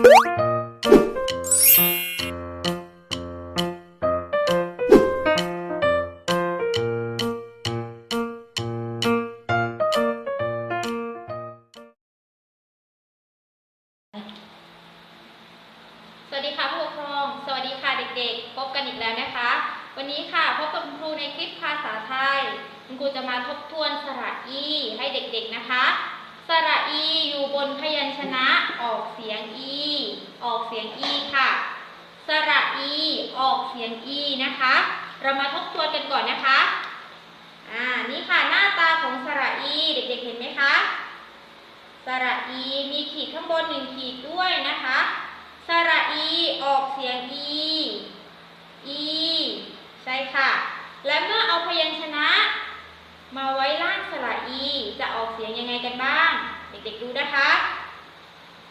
สวัสดีค่ะผู้ปกครอง สวัสดีค่ะเด็กๆ พบกันอีกแล้วนะคะ วันนี้ค่ะพบกับคุณครูในคลิปภาษาไทย คุณครูจะมาทบทวนสระอีให้เด็กๆนะคะ สระอีอยู่บนพยัญชนะออกเสียงอีออกเสียงอีค่ะ สระอีออกเสียงอีนะคะ เรามาทบทวนกันก่อนนะคะอ่านี่ค่ะหน้าตาของสระอีเด็กๆเห็นไหมคะสระอีมีขีดข้างบนหนึ่งขีดด้วยนะคะ สระอีออกเสียงอีอีใช่ค่ะ และเมื่อเอาพยัญชนะ มาไว้ล่างสระอีจะออกเสียงยังไงกันบ้าง เด็กๆดูนะคะ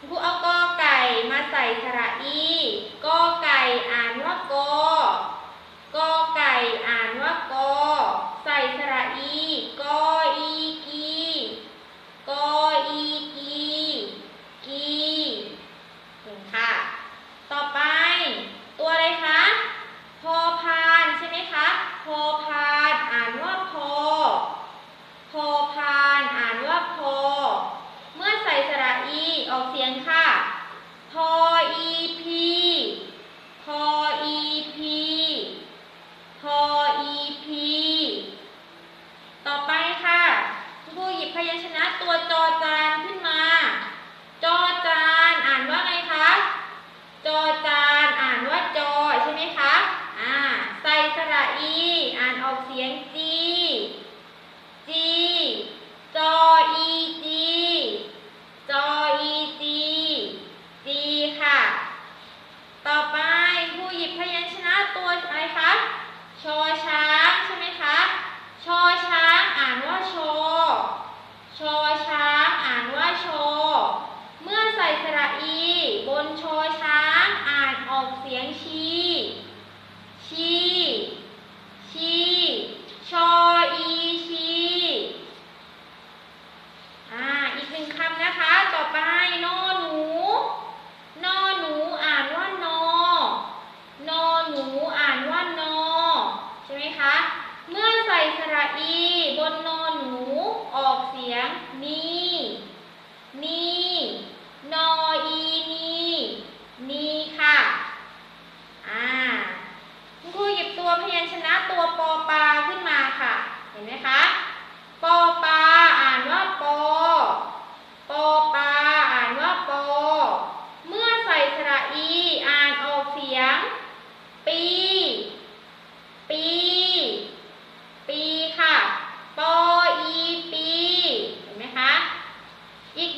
กูเอากอไก่มาใส่สระอีกอไก่อ่านว่ากอ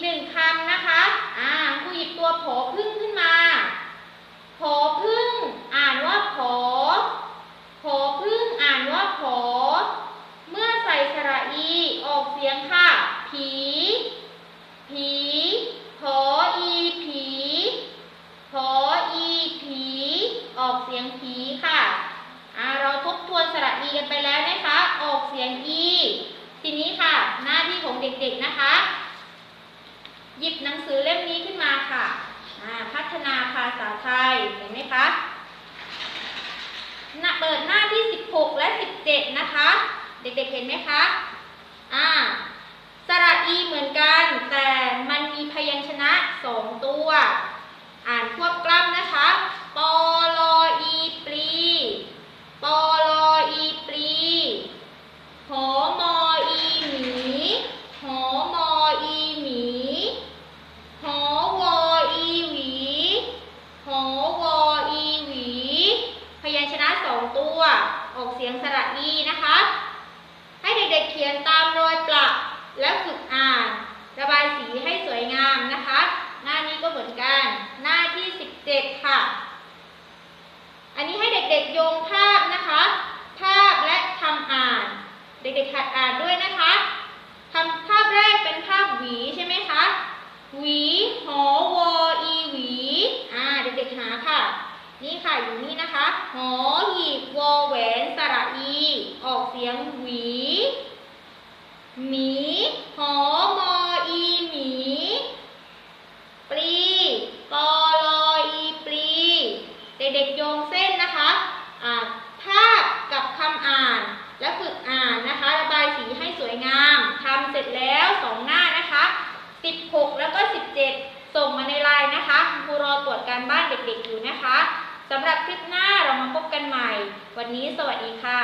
หนึ่งคำนะคะ อ่าครูหยิบตัวผอพึ่งขึ้นมาผอพึ่ง อ่านว่าผอผอพึ่งอ่านว่าผอเมื่อใส่สระอีออกเสียงค่ะ ผี ผีผออีผีผออีผี ออกเสียงผีค่ะ อ่า เราทบทวนสระอีกันไปแล้วนะคะ ออกเสียงอี ทีนี้ค่ะ หน้าที่ของเด็กๆนะคะ หยิบหนังสือเล่มนี้ขึ้นมาค่ะอ่าพัฒนาภาษาไทย เห็นไหมคะน้าเปิดหน้าที่ 16 และ 17 นะคะ เด็กๆ เห็นไหมคะอ่าสระอีเหมือนกัน แต่มันมีพยัญชนะสองตัว อ่านควบกล้ำนะคะปอลออีปลี ปอลออีปลี หอมออีหมี หอมออีหมี หอวออีหวี หอวออีหวี พยัญชนะสองตัว ออกเสียงสระอีนะคะ ให้เด็กๆเขียนตามรอยประและฝึกอ่าน ระบายสีให้สวยงามนะคะ หน้านี้ก็เหมือนกัน หน้าที่ 17 ค่ะ อันนี้ให้เด็กๆโยงภาพนะคะ ภาพและคำอ่าน เด็กๆหัดอ่านด้วยนะคะคำภาพแรกเป็นภาพหวีใช่ไหมคะ หวีหอวอีหวี อ่า เด็กๆหาค่ะ นี่ค่ะอยู่นี่นะคะ หอหีบวอแหวนสระอี ออกเสียงหวี หมี หอมอ และฝึกอ่านนะคะ ระบายสีให้สวยงามทำเสร็จแล้วสองหน้านะคะ 16 แล้วก็ 17 ส่งมาในไลน์นะคะคุณครูรอตรวจการบ้านเด็กๆอยู่นะคะสำหรับคลิปหน้าเรามาพบกันใหม่ วันนี้สวัสดีค่ะ